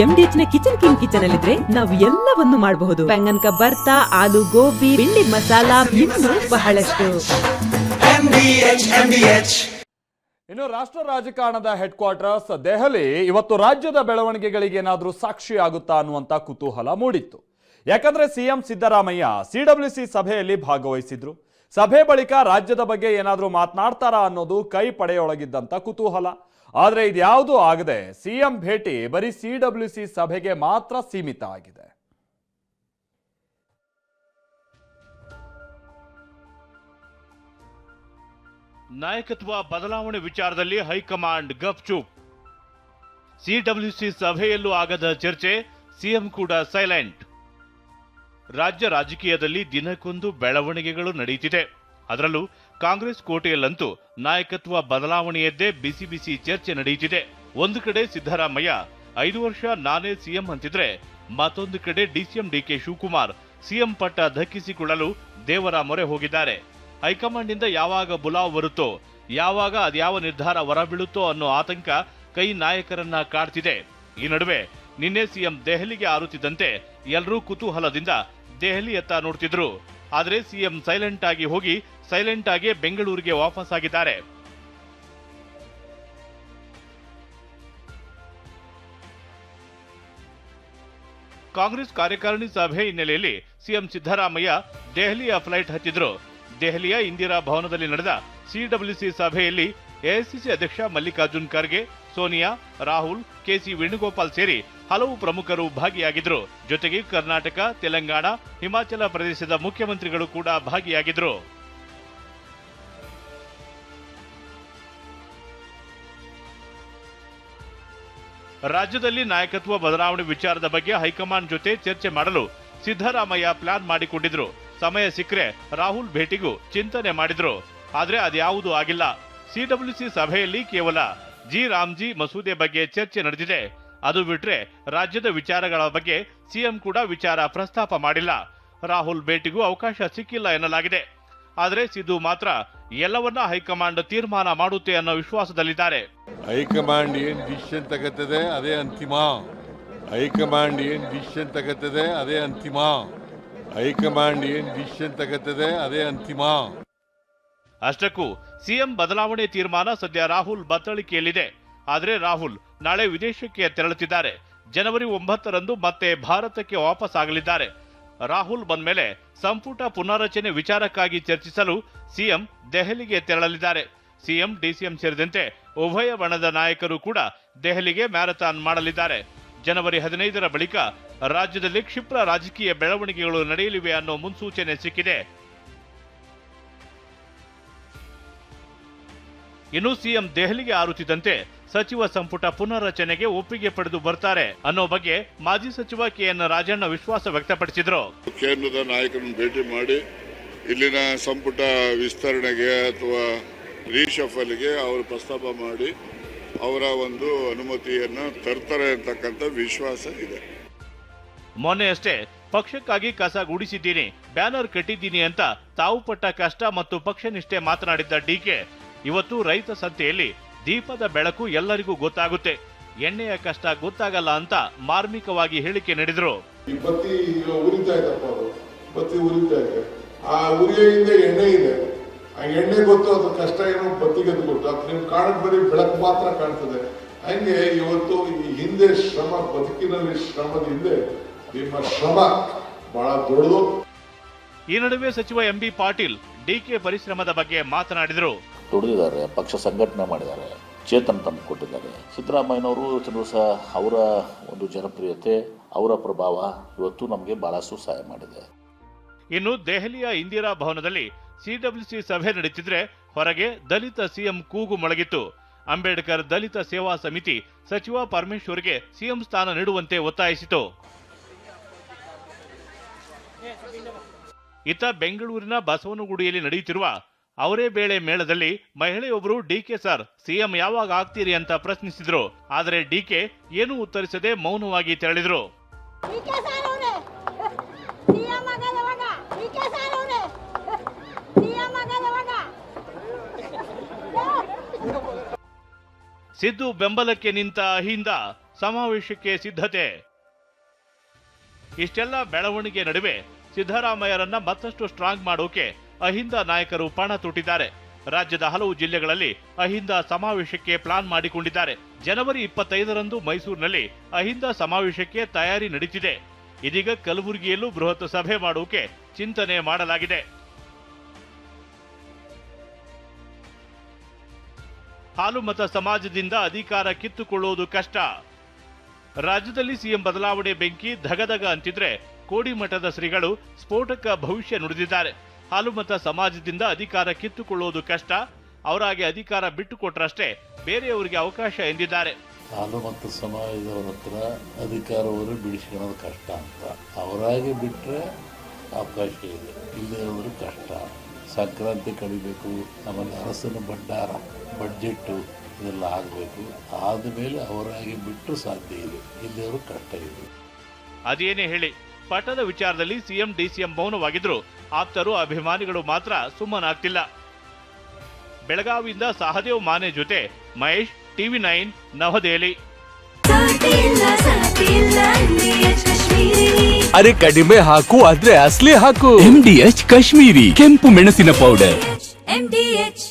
ಎಂಡಿಎಚ್ನ kitchen king kitchen ಅಲ್ಲಿದ್ರೆ ನಾವು ಎಲ್ಲವನ್ನು ಮಾಡಬಹುದು. ಬೆಂಗನ್ ಬರ್ತಾ ಆಲೂ ಗೋಬಿ ಬಿಂಡಿ ಮಸಾಲ ಇನ್ನು ಬಹಳಷ್ಟು. ಇನ್ನು ರಾಷ್ಟ್ರ ರಾಜಕಾರಣದ ಹೆಡ್ ಕ್ವಾರ್ಟರ್ಸ್ ದೆಹಲಿ ಇವತ್ತು ರಾಜ್ಯದ ಬೆಳವಣಿಗೆಗಳಿಗೆ ಏನಾದರೂ ಸಾಕ್ಷಿಯಾಗುತ್ತಾ ಅನ್ನುವಂತ ಕುತೂಹಲ ಮೂಡಿತ್ತು. ಯಾಕಂದ್ರೆ ಸಿಎಂ ಸಿದ್ದರಾಮಯ್ಯ ಸಿಡಬ್ಲ್ಯೂಸಿ ಸಭೆಯಲ್ಲಿ ಭಾಗವಹಿಸಿದ್ರು. ಸಭೆ ಬಳಿಕ ರಾಜ್ಯದ ಬಗ್ಗೆ ಏನಾದರೂ ಮಾತನಾಡ್ತಾರಾ ಅನ್ನೋದು ಕೈ ಪಡೆಯೊಳಗಿದ್ದಂತ ಕುತೂಹಲ. ಆದ್ರೆ ಇದ್ಯಾವುದೂ ಆಗದೆ ಸಿಎಂ ಭೇಟಿ ಬರೀ ಸಿಡಬ್ಲ್ಯೂಸಿ ಸಭೆಗೆ ಮಾತ್ರ ಸೀಮಿತ ಆಗಿದೆ ನಾಯಕತ್ವ ಬದಲಾವಣೆ ವಿಚಾರದಲ್ಲಿ ಹೈಕಮಾಂಡ್ ಗಪ್ಚುಪ್ ಸಿಡಬ್ಲ್ಯೂಸಿ ಸಭೆಯಲ್ಲೂ ಆಗದ ಚರ್ಚೆ ಸಿಎಂ ಕೂಡ ಸೈಲೆಂಟ್. ರಾಜ್ಯ ರಾಜಕೀಯದಲ್ಲಿ ದಿನಕ್ಕೊಂದು ಬೆಳವಣಿಗೆಗಳು ನಡೆಯುತ್ತಿದೆ ಅದರಲ್ಲೂ ಕಾಂಗ್ರೆಸ್ ಕೋಟೆಯಲ್ಲಂತೂ ನಾಯಕತ್ವ ಬದಲಾವಣೆಯದ್ದೇ ಬಿಸಿ ಬಿಸಿ ಚರ್ಚೆ ನಡೆಯುತ್ತಿದೆ. ಒಂದು ಕಡೆ ಸಿದ್ದರಾಮಯ್ಯ, ಐದು ವರ್ಷ ನಾನೇ ಸಿಎಂ ಅಂತಿದ್ರೆ ಮತ್ತೊಂದು ಕಡೆ ಡಿಸಿಎಂ ಡಿಕೆ ಶಿವಕುಮಾರ್ ಸಿಎಂ ಪಟ್ಟ ಧಕ್ಕಿಸಿಕೊಳ್ಳಲು ದೇವರ ಮೊರೆ ಹೋಗಿದ್ದಾರೆ. ಹೈಕಮಾಂಡ್ನಿಂದ ಯಾವಾಗ ಬುಲಾವ್ ಬರುತ್ತೋ, ಯಾವಾಗ ಅದ್ಯಾವ ನಿರ್ಧಾರ ಹೊರಬೀಳುತ್ತೋ ಅನ್ನೋ ಆತಂಕ ಕೈ ನಾಯಕರನ್ನ ಕಾಡ್ತಿದೆ. ಈ ನಡುವೆ ನಿನ್ನೆ ಸಿಎಂ ದೆಹಲಿಗೆ ಆರುತ್ತಿದ್ದಂತೆ ಎಲ್ಲರೂ ಕುತೂಹಲದಿಂದ ದೆಹಲಿಯತ್ತ ನೋಡ್ತಿದ್ರು. ಆದರೆ ಸಿಎಂ ಸೈಲೆಂಟ್ ಆಗಿ ಹೋಗಿ ಸೈಲೆಂಟ್ ಆಗಿ ಬೆಂಗಳೂರಿಗೆ ವಾಪಸ್ ಆಗಿದ್ದಾರೆ. ಕಾಂಗ್ರೆಸ್ ಕಾರ್ಯಕಾರಿಣಿ ಸಭೆ ಹಿನ್ನೆಲೆಯಲ್ಲಿ ಸಿಎಂ ಸಿದ್ದರಾಮಯ್ಯ ದೆಹಲಿಯ ಫ್ಲೈಟ್ ಹತ್ತಿದ್ರು. ದೆಹಲಿಯ ಇಂದಿರಾ ಭವನದಲ್ಲಿ ನಡೆದ ಸಿಡಬ್ಲ್ಯೂಸಿ ಸಭೆಯಲ್ಲಿ ಎಐಸಿಸಿ ಅಧ್ಯಕ್ಷ ಮಲ್ಲಿಕಾರ್ಜುನ್ ಖರ್ಗೆ, ಸೋನಿಯಾ, ರಾಹುಲ್, ಕೆಸಿ ವೇಣುಗೋಪಾಲ್ ಸೇರಿ ಹಲವು ಪ್ರಮುಖರು ಭಾಗಿಯಾಗಿದ್ರು. ಜೊತೆಗೆ ಕರ್ನಾಟಕ, ತೆಲಂಗಾಣ, ಹಿಮಾಚಲ ಪ್ರದೇಶದ ಮುಖ್ಯಮಂತ್ರಿಗಳು ಕೂಡ ಭಾಗಿಯಾಗಿದ್ರು. ರಾಜ್ಯದಲ್ಲಿ ನಾಯಕತ್ವ ಬದಲಾವಣೆ ವಿಚಾರದ ಬಗ್ಗೆ ಹೈಕಮಾಂಡ್ ಜೊತೆ ಚರ್ಚೆ ಮಾಡಲು ಸಿದ್ದರಾಮಯ್ಯ ಪ್ಲಾನ್ ಮಾಡಿಕೊಂಡಿದ್ರು. ಸಮಯ ಸಿಕ್ಕರೆ ರಾಹುಲ್ ಭೇಟಿಗೂ ಚಿಂತನೆ ಮಾಡಿದ್ರು. ಆದ್ರೆ ಅದ್ಯಾವುದೂ ಆಗಿಲ್ಲ. ಸಿಡಬ್ಲ್ಯೂಸಿ ಸಭೆಯಲ್ಲಿ ಕೇವಲ ಜಿ ರಾಮ್ಜಿ ಮಸೂದೆ ಬಗ್ಗೆ ಚರ್ಚೆ ನಡೆದಿದೆ. ಅದು ಬಿಟ್ರೆ ರಾಜ್ಯದ ವಿಚಾರಗಳ ಬಗ್ಗೆ ಸಿಎಂ ಕೂಡ ವಿಚಾರ ಪ್ರಸ್ತಾಪ ಮಾಡಿಲ್ಲ. ರಾಹುಲ್ ಭೇಟಿಗೂ ಅವಕಾಶ ಸಿಕ್ಕಿಲ್ಲ ಎನ್ನಲಾಗಿದೆ. ಆದರೆ ಸಿದ್ದು ಮಾತ್ರ ಎಲ್ಲವನ್ನ ಹೈಕಮಾಂಡ್ ತೀರ್ಮಾನ ಮಾಡುತ್ತೆ ಅನ್ನೋ ವಿಶ್ವಾಸದಲ್ಲಿದ್ದಾರೆ. ಹೈಕಮಾಂಡ್ ಏನ್ ಡಿಸಿಷನ್ ತಗತ್ತದೆ ಅದೇ ಅಂತಿಮ. ಹೈಕಮಾಂಡ್ ಏನ್ ಡಿಸಿಷನ್ ತಗತ್ತದೆ ಅದೇ ಅಂತಿಮ. ಹೈಕಮಾಂಡ್ ಏನ್ ಡಿಸಿಷನ್ ತಗತ್ತದೆ ಅದೇ ಅಂತಿಮ. ಅಷ್ಟಕ್ಕೂ ಸಿಎಂ ಬದಲಾವಣೆ ತೀರ್ಮಾನ ಸದ್ಯ ರಾಹುಲ್ ಬತ್ತಳಿಕೆಯಲ್ಲಿದೆ. ಆದರೆ ರಾಹುಲ್ ನಾಳೆ ವಿದೇಶಕ್ಕೆ ತೆರಳುತ್ತಿದ್ದಾರೆ. ಜನವರಿ ಒಂಬತ್ತರಂದು ಮತ್ತೆ ಭಾರತಕ್ಕೆ ವಾಪಸ್ ಆಗಲಿದ್ದಾರೆ ರಾಹುಲ್ ಬಂದ ಮೇಲೆ ಸಂಪುಟ ಪುನಾರಚನೆ ವಿಚಾರಕ್ಕಾಗಿ ಚರ್ಚಿಸಲು ಸಿಎಂ ದೆಹಲಿಗೆ ತೆರಳಲಿದ್ದಾರೆ. ಸಿಎಂ, ಡಿಸಿಎಂ ಸೇರಿದಂತೆ ಉಭಯ ಬಣದ ನಾಯಕರು ಕೂಡ ದೆಹಲಿಗೆ ಮ್ಯಾರಥಾನ್ ಮಾಡಲಿದ್ದಾರೆ. ಜನವರಿ ಹದಿನೈದರ ಬಳಿಕ ರಾಜ್ಯದಲ್ಲಿ ಕ್ಷಿಪ್ರ ರಾಜಕೀಯ ಬೆಳವಣಿಗೆಗಳು ನಡೆಯಲಿವೆ ಅನ್ನೋ ಮುನ್ಸೂಚನೆ ಸಿಕ್ಕಿದೆ. ಇನ್ನು ಸಿಎಂ ದೆಹಲಿಗೆ ಆರುತ್ತಿದ್ದಂತೆ ಸಚಿವ ಸಂಪುಟ ಪುನರ್ರಚನೆಗೆ ಒಪ್ಪಿಗೆ ಪಡೆದು ಬರ್ತಾರೆ ಅನ್ನೋ ಬಗ್ಗೆ ಮಾಜಿ ಸಚಿವ ಕೆಎನ್ ರಾಜಣ್ಣ ವಿಶ್ವಾಸ ವ್ಯಕ್ತಪಡಿಸಿದ್ರು. ಕೇಂದ್ರದ ನಾಯಕರನ್ನು ಭೇಟಿ ಮಾಡಿ ಇಲ್ಲಿನ ಸಂಪುಟ ವಿಸ್ತರಣೆಗೆ ಅಥವಾ ರೀಶಫಲ್ಗೆ ಅವರು ಪ್ರಸ್ತಾಪ ಮಾಡಿ ಅವರ ಒಂದು ಅನುಮತಿಯನ್ನು ತರ್ತಾರೆ ಅಂತಕ್ಕಂಥ ವಿಶ್ವಾಸ ಇದೆ. ಮೊನ್ನೆ ಅಷ್ಟೇ ಪಕ್ಷಕ್ಕಾಗಿ ಕಸ ಗುಡಿಸಿದ್ದೀನಿ ಬ್ಯಾನರ್ ಕಟ್ಟಿದ್ದೀನಿ ಅಂತ ತಾವು ಪಟ್ಟ ಕಷ್ಟ ಮತ್ತು ಪಕ್ಷ ನಿಷ್ಠೆ ಮಾತನಾಡಿದ್ದ ಡಿಕೆ ಇವತ್ತು ರೈತ ಸಂತೆಯಲ್ಲಿ ದೀಪದ ಬೆಳಕು ಎಲ್ಲರಿಗೂ ಗೊತ್ತಾಗುತ್ತೆ. ಎಣ್ಣೆಯ ಕಷ್ಟ ಗೊತ್ತಾಗಲ್ಲ ಅಂತ ಮಾರ್ಮಿಕವಾಗಿ ಹೇಳಿಕೆ ನೀಡಿದ್ರು. ಬತ್ತಿ ಉರಿತಾ ಇದ್ದಪ್ಪ ಅದು. ಬತ್ತಿ ಉರಿತಾ ಇದೆ. ಆ ಉರಿಯಿಂದ ಎಣ್ಣೆ ಇದೆ. ಆ ಎಣ್ಣೆ ಗೊತ್ತು ಅದು ಕಷ್ಟ ಏನು ಬತ್ತಿಗೆ ಅದು ಗೊತ್ತು ಅದು ನಿಮ್ಗೆ ಕಾಣಕ್ ಬರೀ ಬೆಳಕು ಮಾತ್ರ ಕಾಣ್ತದೆ. ಹಂಗೆ ಇವತ್ತು ಈ ಹಿಂದೆ ಶ್ರಮ ಬದುಕಿನಲ್ಲಿ ಶ್ರಮದ ಹಿಂದೆ ನಿಮ್ಮ ಶ್ರಮ ಬಹಳ ದೊಡ್ಡದು. ಈ ನಡುವೆ ಸಚಿವ ಎಂಬಿ ಪಾಟೀಲ್ ಡಿಕೆ ಪರಿಶ್ರಮದ ಬಗ್ಗೆ ಮಾತನಾಡಿದರು. ದುಡಿದಿದ್ದಾರೆ ಪಕ್ಷ ಸಂಘಟನೆ ಮಾಡಿದ್ದಾರೆ, ಚೇತನ್ ತಂದು ಕೊಟ್ಟಿದ್ದಾರೆ. ಸಿದ್ದರಾಮಯ್ಯನವರು ಸಹ ಅವರ ಒಂದು ಜನಪ್ರಿಯತೆ, ಅವರ ಪ್ರಭಾವ ಇವತ್ತು ನಮಗೆ ಬಹಳಷ್ಟು ಸಹಾಯ ಮಾಡಿದೆ. ಇನ್ನು ದೆಹಲಿಯ ಇಂದಿರಾ ಭವನದಲ್ಲಿ ಸಿಡಬ್ಲ್ಯೂಸಿ ಸಭೆ ನಡೆಯುತ್ತಿದ್ರೆ ಹೊರಗೆ ದಲಿತ ಸಿಎಂ ಕೂಗು ಮೊಳಗಿತ್ತು. ಅಂಬೇಡ್ಕರ್ ದಲಿತ ಸೇವಾ ಸಮಿತಿ ಸಚಿವ ಪರಮೇಶ್ವರ್ಗೆ ಸಿಎಂ ಸ್ಥಾನ ನೀಡುವಂತೆ ಒತ್ತಾಯಿಸಿತು. ಇತ್ತ ಬೆಂಗಳೂರಿನ ಬಸವನಗುಡಿಯಲ್ಲಿ ನಡೆಯುತ್ತಿರುವ ಅವರೇ ಬೇಳೆ ಮೇಳದಲ್ಲಿ ಮಹಿಳೆಯೊಬ್ಬರು ಡಿಕೆ ಸರ್ ಸಿಎಂ ಯಾವಾಗ ಆಗ್ತೀರಿ ಅಂತ ಪ್ರಶ್ನಿಸಿದ್ರು. ಆದರೆ ಡಿಕೆ ಏನೂ ಉತ್ತರಿಸದೆ ಮೌನವಾಗಿ ತೆರಳಿದ್ರು. ಸಿದ್ದು ಬೆಂಬಲಕ್ಕೆ ನಿಂತ ಅಹಿಂದ ಸಮಾವೇಶಕ್ಕೆ ಸಿದ್ಧತೆ. ಇಷ್ಟೆಲ್ಲ ಬೆಳವಣಿಗೆ ನಡುವೆ ಸಿದ್ದರಾಮಯ್ಯರನ್ನ ಮತ್ತಷ್ಟು ಸ್ಟ್ರಾಂಗ್ ಮಾಡೋಕೆ ಅಹಿಂದ ನಾಯಕರು ಪಣ ತೊಟ್ಟಿದ್ದಾರೆ ರಾಜ್ಯದ ಹಲವು ಜಿಲ್ಲೆಗಳಲ್ಲಿ ಅಹಿಂದ ಸಮಾವೇಶಕ್ಕೆ ಪ್ಲಾನ್ ಮಾಡಿಕೊಂಡಿದ್ದಾರೆ. ಜನವರಿ ಇಪ್ಪತ್ತೈದರಂದು ಮೈಸೂರಿನಲ್ಲಿ ಅಹಿಂದ ಸಮಾವೇಶಕ್ಕೆ ತಯಾರಿ ನಡೀತಿದೆ. ಇದೀಗ ಕಲಬುರಗಿಯಲ್ಲೂ ಬೃಹತ್ ಸಭೆ ಮಾಡುವಕ್ಕೆ ಚಿಂತನೆ ಮಾಡಲಾಗಿದೆ. ಹಾಲುಮತ ಸಮಾಜದಿಂದ ಅಧಿಕಾರ ಕಿತ್ತುಕೊಳ್ಳುವುದು ಕಷ್ಟ. ರಾಜ್ಯದಲ್ಲಿ ಸಿಎಂ ಬದಲಾವಣೆ ಬೆಂಕಿ ಧಗಧಗ ಅಂತಿದ್ರೆ ಕೋಡಿಮಠದ ಶ್ರೀಗಳು ಸ್ಫೋಟಕ ಭವಿಷ್ಯ ನುಡಿದಿದ್ದಾರೆ. ಹಾಲುಮತ ಸಮಾಜದಿಂದ ಅಧಿಕಾರ ಕಿತ್ತುಕೊಳ್ಳುವುದು ಕಷ್ಟ. ಅವರಾಗೆ ಅಧಿಕಾರ ಬಿಟ್ಟು ಬಿಟ್ಟುಕೊಟ್ರಷ್ಟೇ ಬೇರೆಯವರಿಗೆ ಅವಕಾಶ ಎಂದಿದ್ದಾರೆ. ಹಾಲು ಮತ್ತು ಸಮಾಜದವರ ಹತ್ರ ಅಧಿಕಾರವನ್ನು ಬಿಡಿಸ್ಕೊಳ್ಳೋದು ಕಷ್ಟ ಅಂತ. ಅವರಾಗಿ ಬಿಟ್ಟರೆ ಅವಕಾಶ ಇದೆ. ಇಲ್ಲದೆ ಹೋದ್ರೆ ಕಷ್ಟ. ಸಂಕ್ರಾಂತಿ ಕಡಿಬೇಕು ಆಮೇಲೆ ಅರಸನ ಭಂಡಾರ ಬಡ್ಜೆಟ್ಟು ಇದೆಲ್ಲ ಆಗಬೇಕು. ಆದಮೇಲೆ ಅವರಾಗಿ ಬಿಟ್ಟು ಸಾಧ್ಯ ಇದೆ ಇಲ್ಲದೆ ಕಷ್ಟ ಇದೆ. ಅದೇನೇ ಹೇಳಿ. ಪಟ್ಟದ ವಿಚಾರದಲ್ಲಿ ಸಿಎಂ ಡಿಸಿಎಂ ಮೌನವಾಗಿದ್ರು ಆಪ್ತರು ಅಭಿಮಾನಿಗಳು ಮಾತ್ರ ಸುಮ್ಮನಾಗ್ತಿಲ್ಲ. ಬೆಳಗಾವಿಯಿಂದ ಸಹದೇವ್ ಮಾನೆ ಜೊತೆ ಮಹೇಶ್ ಟಿವಿ ನೈನ್ ನವದೆಹಲಿ. ಅರೆ ಕಡಿಮೆ ಹಾಕು ಆದ್ರೆ ಅಸಲಿ ಹಾಕು. ಎಂ ಡಿ ಎಚ್ ಕಾಶ್ಮೀರಿ ಕೆಂಪು ಮೆಣಸಿನ ಪೌಡರ್ ಎಂ ಡಿ ಎಚ್